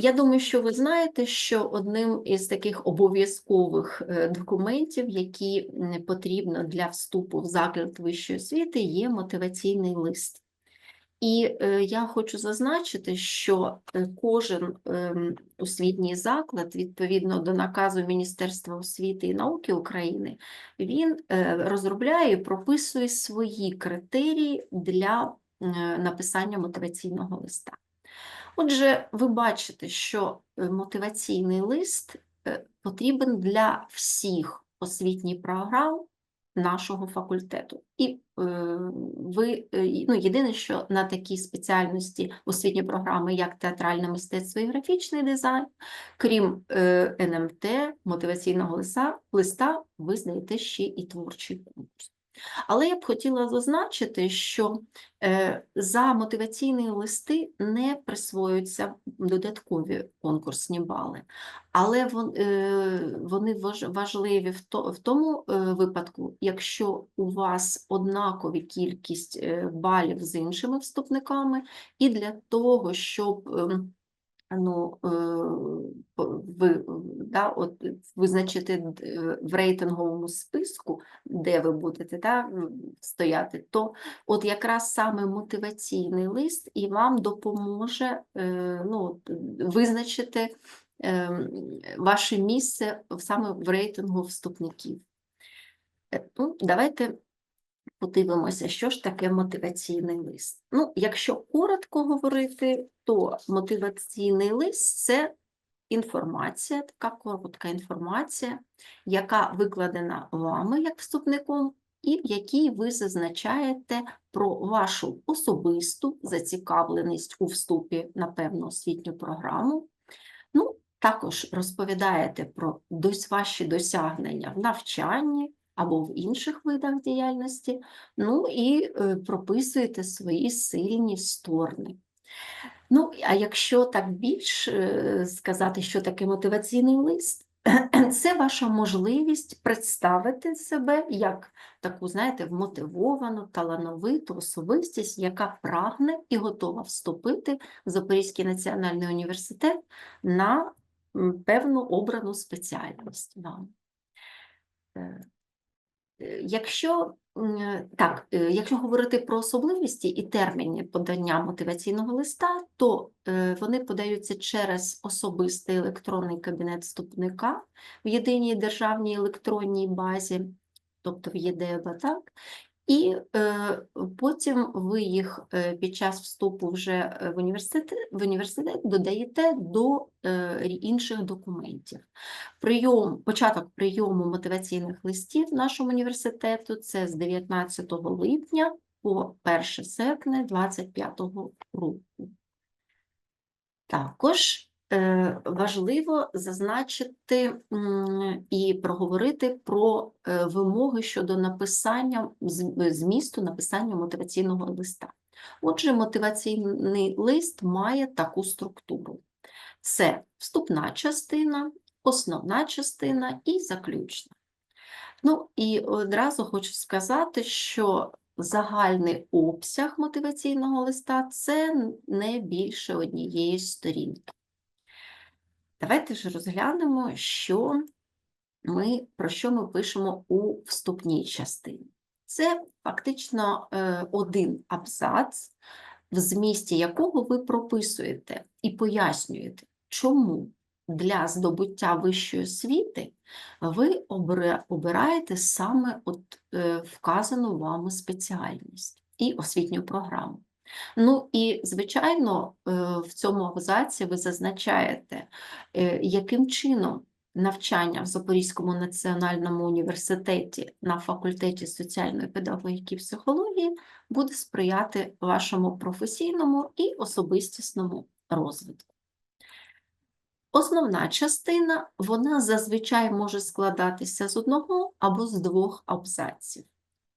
Я думаю, що ви знаєте, що одним із таких обов'язкових е, документів, які потрібно для вступу в заклад вищої освіти, є мотиваційний лист. І е, я хочу зазначити, що е, кожен ем, освітній заклад, відповідно до наказу Міністерства освіти і науки України, він розробляє і прописує свої критерії для написання мотиваційного листа. Отже, ви бачите, що е, мотиваційний лист е, потрібен для всіх освітніх програм нашого факультету. І е, ви ну, єдине, що на такій спеціальності освітні програми, як театральне мистецтво і графічний дизайн, крім НМТ, мотиваційного листа, листа, ви здаєте ще і творчий конкурс. Але я б хотіла зазначити, що е, за мотиваційні листи не присвоюються додаткові конкурсні бали, але е, вони важ- важливі в то- в тому е, випадку, якщо у вас однакові кількість балів з іншими вступниками, і для того, щоб ем, ну, е, ви, да, от, визначити е, в рейтинговому списку, де ви будете да, стояти, то от якраз саме мотиваційний лист і вам допоможе е, ну, визначити ваше місце саме в рейтингу вступників. Ну, давайте подивимося, що ж таке мотиваційний лист. Ну, якщо коротко говорити, то мотиваційний лист це інформація, така коротка інформація, яка викладена вами як вступником, і в якій ви зазначаєте про вашу особисту зацікавленість у вступі на певну освітню програму. Ну, також розповідаєте про ваші досягнення в навчанні або в інших видах діяльності, ну і е, прописуєте свої сильні сторони. Ну, а якщо так більш е, сказати, що таке мотиваційний лист, це ваша можливість представити себе як таку, знаєте, вмотивовану, талановиту особистість, яка прагне і готова вступити в Запорізький національний університет на певну обрану спеціальність вам. Е, Якщо так, е, якщо говорити про особливості і терміни подання мотиваційного листа, то е, вони подаються через особистий електронний кабінет вступника в єдиній державній електронній базі, тобто в ЄДЕБА, так? І е, потім ви їх е, під час вступу вже е, в університет, в університет додаєте до е, інших документів. Прийом, початок прийому мотиваційних листів нашому університету це з 19 липня по 1 серпня 2025 року. Також важливо зазначити і проговорити про е, вимоги щодо написання змісту написання мотиваційного листа. Отже, мотиваційний лист має таку структуру: це вступна частина, основна частина і заключна. Ну і одразу хочу сказати, що загальний обсяг мотиваційного листа це не більше однієї сторінки. Давайте ж розглянемо, що ми, про що ми пишемо у вступній частині. Це фактично е, один абзац, в змісті якого ви прописуєте і пояснюєте, чому для здобуття вищої освіти ви обираєте саме от, е, вказану вами спеціальність і освітню програму. Ну і, звичайно, е, в цьому абзаці ви зазначаєте, е, яким чином навчання в Запорізькому національному університеті на факультеті соціальної педагогіки і психології буде сприяти вашому професійному і особистісному розвитку. Основна частина, вона зазвичай може складатися з одного або з двох абзаців.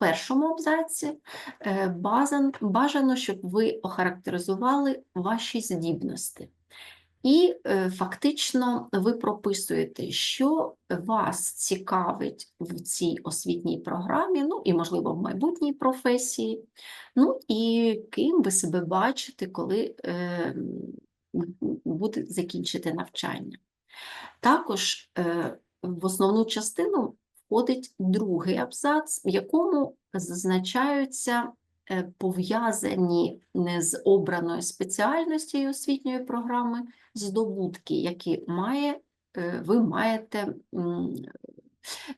Першому абзаці е, бажано, щоб ви охарактеризували ваші здібності. І е, фактично ви прописуєте, що вас цікавить в цій освітній програмі, ну і, можливо, в майбутній професії, ну і ким ви себе бачите, коли е, буде закінчити навчання. Також е, в основну частину входить другий абзац, в якому зазначаються е, пов'язані з обраною спеціальністю освітньої програми здобутки, які має, е, ви маєте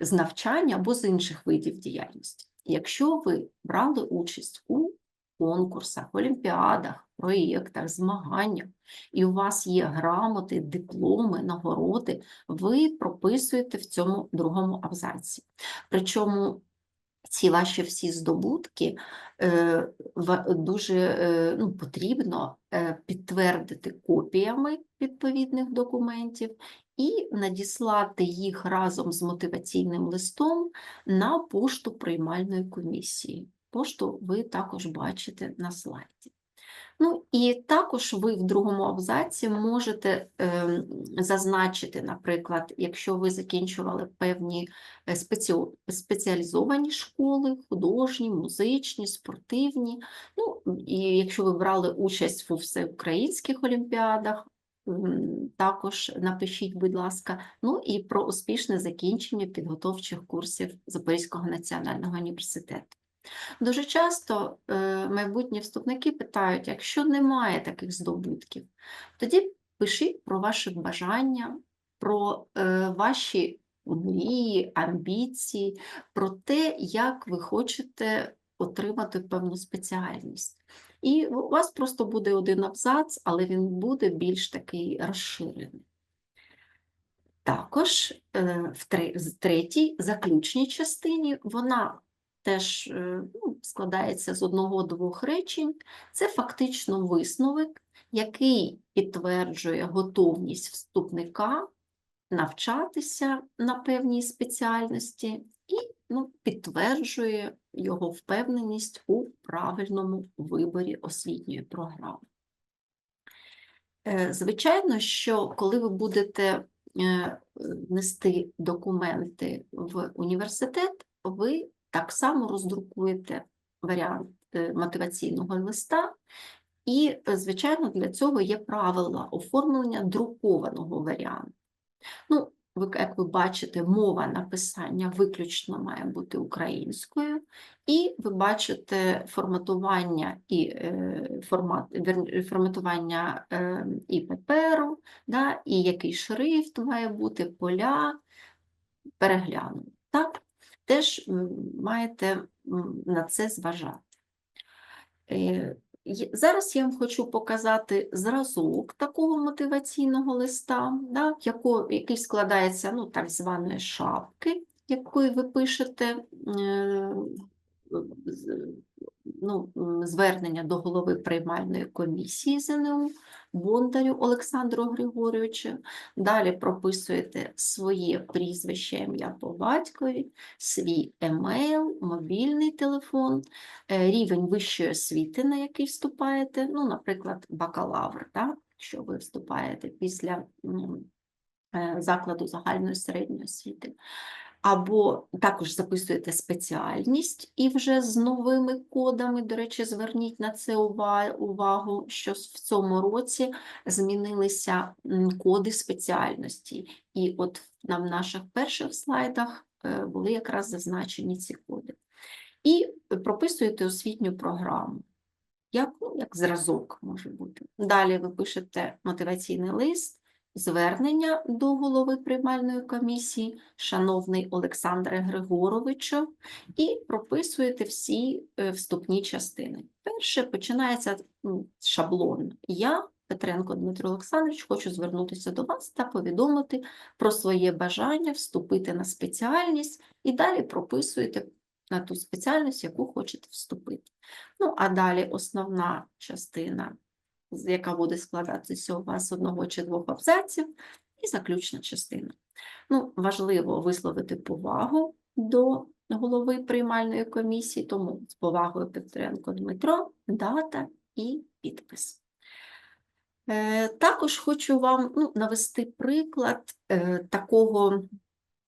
з навчання або з інших видів діяльності. Якщо ви брали участь у конкурсах, олімпіадах, проєктах, змаганнях, і у вас є грамоти, дипломи, нагороди, ви прописуєте в цьому другому абзаці. Причому ці ваші всі здобутки е, дуже е, ну, потрібно е, підтвердити копіями відповідних документів і надіслати їх разом з мотиваційним листом на пошту приймальної комісії. Пошту ви також бачите на слайді. Ну і також ви в другому абзаці можете ем, зазначити, наприклад, якщо ви закінчували певні е, спеціо- спеціалізовані школи, художні, музичні, спортивні. Ну, і якщо ви брали участь у всеукраїнських олімпіадах, також напишіть, будь ласка, ну і про успішне закінчення підготовчих курсів Запорізького національного університету. Дуже часто е, майбутні вступники питають, якщо немає таких здобутків, тоді пишіть про ваші бажання, про е, ваші мрії, амбіції, про те, як ви хочете отримати певну спеціальність. І у вас просто буде один абзац, але він буде більш такий розширений. Також е, в третій, заключній частині, вона теж е, ну, складається з одного-двох речень. Це фактично висновок, який підтверджує готовність вступника навчатися на певній спеціальності і ну, підтверджує його впевненість у правильному виборі освітньої програми. Е, Звичайно, що коли ви будете е, нести документи в університет, ви так само роздрукуєте варіант е, мотиваційного листа, і, е, звичайно, для цього є правила оформлення друкованого варіанту. Ну, як ви бачите, мова написання виключно має бути українською, і ви бачите форматування і е, формат, форматування і паперу, да, і який шрифт має бути, поля, переглянули. Так? Теж маєте на це зважати. Е, Зараз я вам хочу показати зразок такого мотиваційного листа, да, який складається ну, так званої шапки, якою ви пишете е, ну, звернення до голови приймальної комісії ЗНУ Бондарю Олександру Григоровичу. Далі прописуєте своє прізвище, ім'я по батькові, свій емейл, мобільний телефон, е, рівень вищої освіти, на який вступаєте, ну, наприклад, бакалавр, так? якщо ви вступаєте після е, закладу загальної середньої освіти. Або також записуєте спеціальність і вже з новими кодами, до речі, зверніть на це увагу, що в цьому році змінилися коди спеціальності. І от на наших перших слайдах е, були якраз зазначені ці коди. І прописуєте освітню програму. Як, ну, як зразок може бути. Далі ви пишете мотиваційний лист, звернення до голови приймальної комісії, шановний Олександре Григоровичу, і прописуєте всі е, вступні частини. Перше починається шаблон. Я, Петренко Дмитро Олександрович, хочу звернутися до вас та повідомити про своє бажання вступити на спеціальність, і далі прописуєте на ту спеціальність, яку хочете вступити. Ну, а далі основна частина, яка буде складатися у вас одного чи двох абзаців, і заключна частина. Ну, важливо висловити повагу до голови приймальної комісії, тому з повагою Петренко Дмитро, дата і підпис. Е, Також хочу вам ну, навести приклад е, такого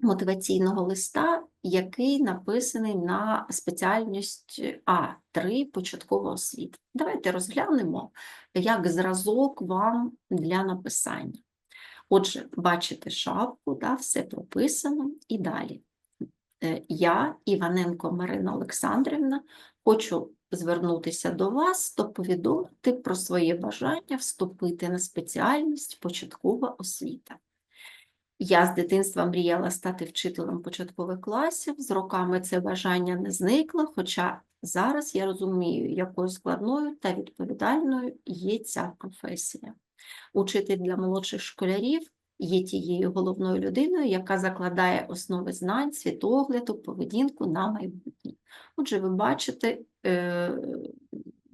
мотиваційного листа, який написаний на спеціальність А3 початкова освіта. Давайте розглянемо як зразок вам для написання. Отже, бачите шапку, да, все прописано і далі. Е, Я, Іваненко Марина Олександрівна, хочу звернутися до вас та повідомити про своє бажання вступити на спеціальність початкова освіта. Я з дитинства мріяла стати вчителем початкових класів, з роками це бажання не зникло, хоча зараз я розумію, якою складною та відповідальною є ця професія. Учитель для молодших школярів є тією головною людиною, яка закладає основи знань, світогляду, поведінку на майбутнє. Отже, ви бачите, е,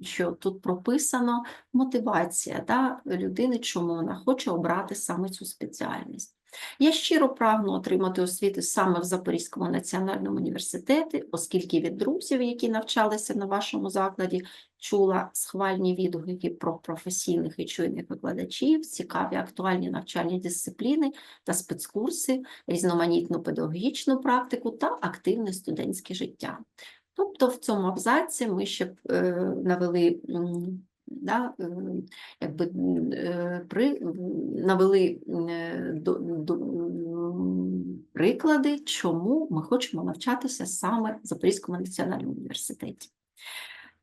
що тут прописано мотивація да, людини, чому вона хоче обрати саме цю спеціальність. Я щиро прагну отримати освіту саме в Запорізькому національному університеті, оскільки від друзів, які навчалися на вашому закладі, чула схвальні відгуки про професійних і чуйних викладачів, цікаві актуальні навчальні дисципліни та спецкурси, різноманітну педагогічну практику та активне студентське життя. Тобто в цьому абзаці ми ще е, навели да, якби, е, при, навели е, до, до, приклади, чому ми хочемо навчатися саме в Запорізькому національному університеті.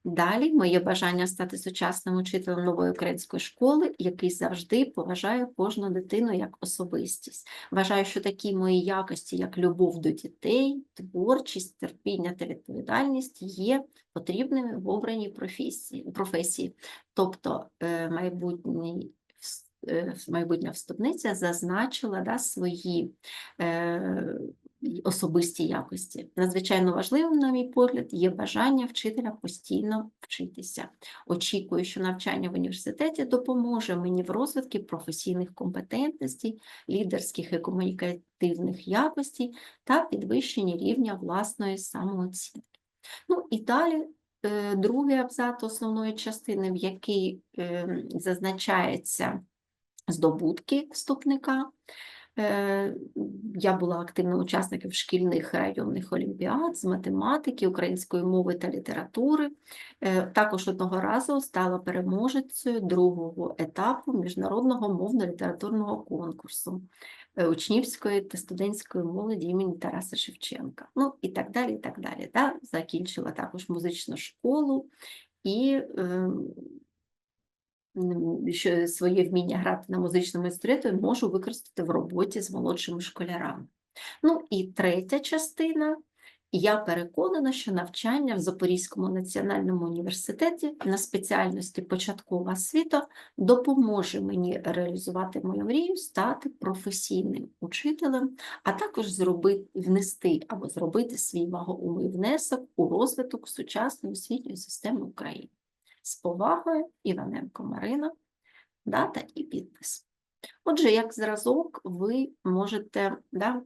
Далі моє бажання стати сучасним учителем нової української школи, який завжди поважає кожну дитину як особистість. Вважаю, що такі мої якості, як любов до дітей, творчість, терпіння та відповідальність, є потрібними в обраній професії. професії. Тобто е, майбутній е, майбутня вступниця зазначила да, свої е, особисті якості. Надзвичайно важливим, на мій погляд, є бажання вчителя постійно вчитися. Очікую, що навчання в університеті допоможе мені в розвитку професійних компетентностей, лідерських і комунікативних якостей та підвищенні рівня власної самооцінки. Ну і далі е, другий абзац основної частини, в якій е, зазначається здобутки вступника. Е, Я була активним учасником шкільних районних олімпіад з математики, української мови та літератури. Е, Також одного разу стала переможецею другого етапу міжнародного мовно-літературного конкурсу е, учнівської та студентської молоді імені Тараса Шевченка. Ну і так далі. і так далі. Да? Закінчила також музичну школу і ем, що своє вміння грати на музичному інструменті можу використати в роботі з молодшими школярами. Ну і третя частина. Я переконана, що навчання в Запорізькому національному університеті на спеціальності початкова освіта допоможе мені реалізувати мою мрію, стати професійним учителем, а також зробити, внести або зробити свій вагомий внесок у розвиток сучасної освітньої системи України. З повагою Іваненко Марина, дата і підпис. Отже, як зразок, ви можете да,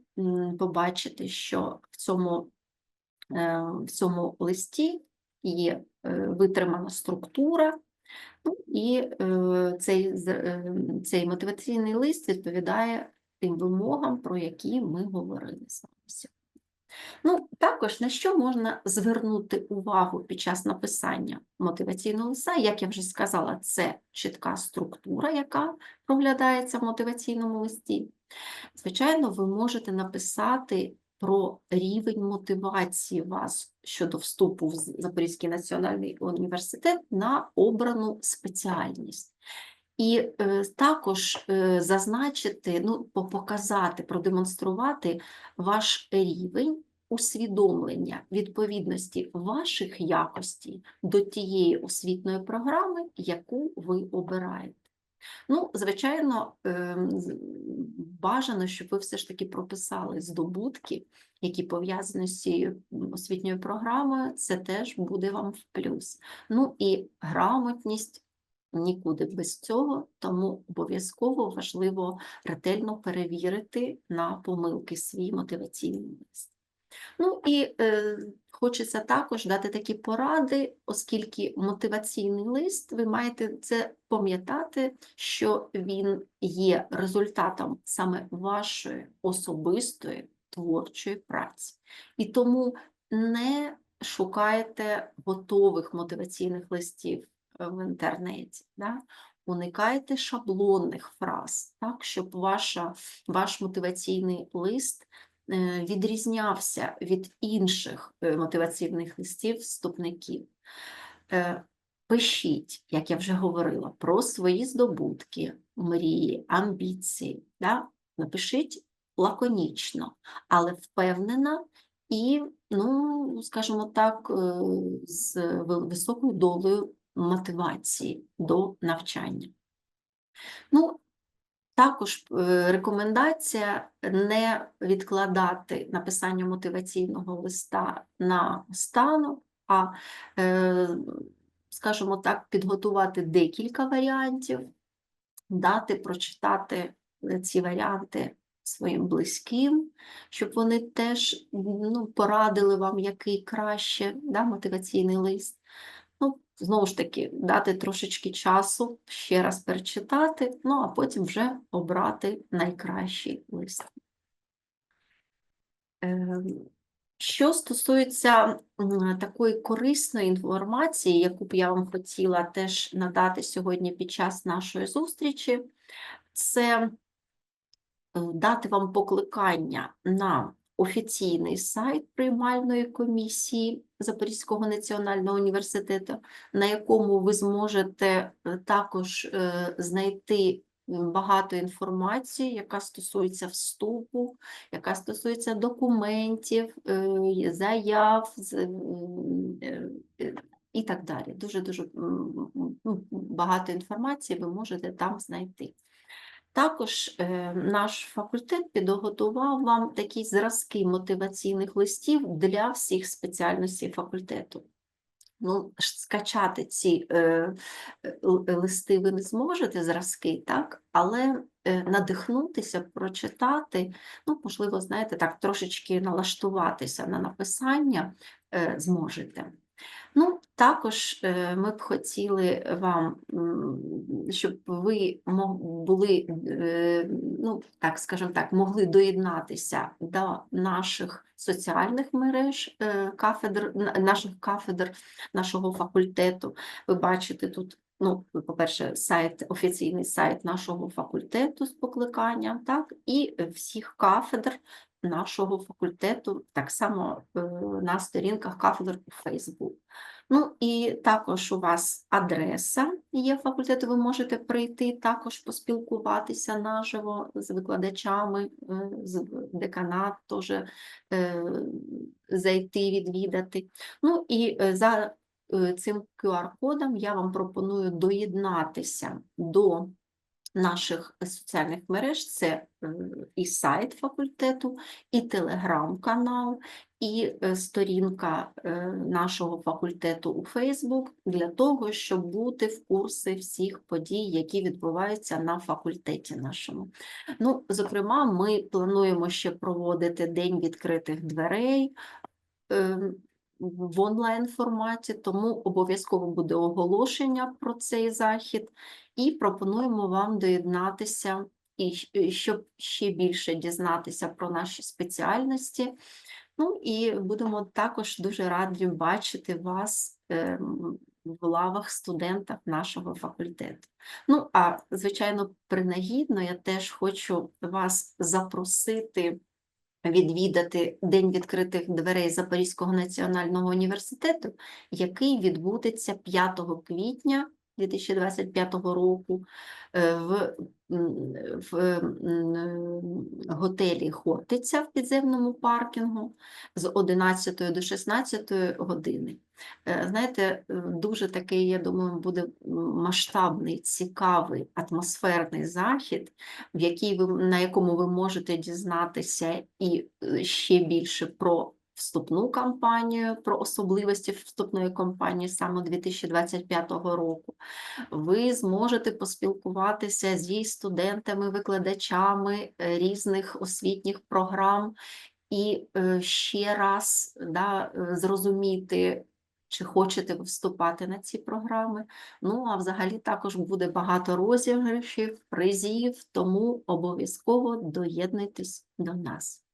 побачити, що в цьому, е, в цьому листі є е, витримана структура, ну, і е, цей, цей мотиваційний лист відповідає тим вимогам, про які ми говорили з вами. Ну, також на що можна звернути увагу під час написання мотиваційного листа, як я вже сказала, це чітка структура, яка проглядається в мотиваційному листі. Звичайно, ви можете написати про рівень мотивації вас щодо вступу в Запорізький національний університет на обрану спеціальність. І е, також е, зазначити, ну, показати, продемонструвати ваш рівень усвідомлення відповідності ваших якостей до тієї освітньої програми, яку ви обираєте. Ну, звичайно, ем, бажано, щоб ви все ж таки прописали здобутки, які пов'язані з цією освітньою програмою, це теж буде вам в плюс. Ну і грамотність нікуди без цього, тому обов'язково важливо ретельно перевірити на помилки свій мотиваційний лист. Ну і е, хочеться також дати такі поради, оскільки мотиваційний лист, ви маєте це пам'ятати, що він є результатом саме вашої особистої творчої праці. І тому не шукайте готових мотиваційних листів в інтернеті. Да? Уникайте шаблонних фраз, так, щоб ваша, ваш мотиваційний лист е, відрізнявся від інших е, мотиваційних листів вступників. Е, Пишіть, як я вже говорила, про свої здобутки, мрії, амбіції. Да? Напишіть лаконічно, але впевнена і, ну, скажімо так, з високою долею мотивації до навчання. Ну, також е, рекомендація не відкладати написання мотиваційного листа на останок, а, е, скажімо так, підготувати декілька варіантів, дати прочитати е, ці варіанти своїм близьким, щоб вони теж ну, порадили вам, який краще да, мотиваційний лист. Ну, знову ж таки, дати трошечки часу, ще раз перечитати, ну а потім вже обрати найкращий лист. Ем, Що стосується такої корисної інформації, яку б я вам хотіла теж надати сьогодні під час нашої зустрічі, це е, дати вам покликання на офіційний сайт приймальної комісії Запорізького національного університету, на якому ви зможете е, також е, знайти багато інформації, яка стосується вступу, яка стосується документів, е, заяв і так далі. Дуже-дуже ну, багато інформації ви можете там знайти. Також е, наш факультет підготував вам такі зразки мотиваційних листів для всіх спеціальностей факультету. Ну, скачати ці е, листи ви не зможете, зразки, так? але е, надихнутися, прочитати, ну, можливо, знаєте, так, трошечки налаштуватися на написання е, зможете. Ну, також е, ми б хотіли вам, щоб ви були, е, ну, так скажімо так, могли доєднатися до наших соціальних мереж, е, кафедр, наших кафедр, нашого факультету. Ви бачите тут, ну, по-перше, сайт, офіційний сайт нашого факультету з покликанням, так, і всіх кафедр нашого факультету, так само е, на сторінках кафедр у Facebook. Ну і також у вас адреса є факультету, ви можете прийти також поспілкуватися наживо з викладачами, е, з деканат теж е, зайти, відвідати. Ну і за цим QR-кодом я вам пропоную доєднатися до наших соціальних мереж. Це е, і сайт факультету, і телеграм-канал, і е, сторінка е, нашого факультету у Facebook для того, щоб бути в курсі всіх подій, які відбуваються на факультеті нашому. Ну, зокрема, ми плануємо ще проводити День відкритих дверей. ем, В онлайн форматі, тому обов'язково буде оголошення про цей захід, і пропонуємо вам доєднатися, і щоб ще більше дізнатися про наші спеціальності. Ну і будемо також дуже раді бачити вас ем, в лавах студентів нашого факультету. Ну, а звичайно, принагідно я теж хочу вас запросити відвідати День відкритих дверей Запорізького національного університету, який відбудеться 5 квітня 2025 року е, в, в готелі Хортиця в підземному паркінгу з 11 до 16 години. Е, Знаєте, е, дуже такий, я думаю, буде масштабний, цікавий, атмосферний захід, в якій ви, на якому ви можете дізнатися і е, ще більше про вступну кампанію, про особливості вступної кампанії саме 2025 року. Ви зможете поспілкуватися зі студентами, викладачами е, різних освітніх програм і е, ще раз да, е, зрозуміти, чи хочете ви вступати на ці програми. Ну, а взагалі також буде багато розіграшів, призів, тому обов'язково доєднуйтесь до нас.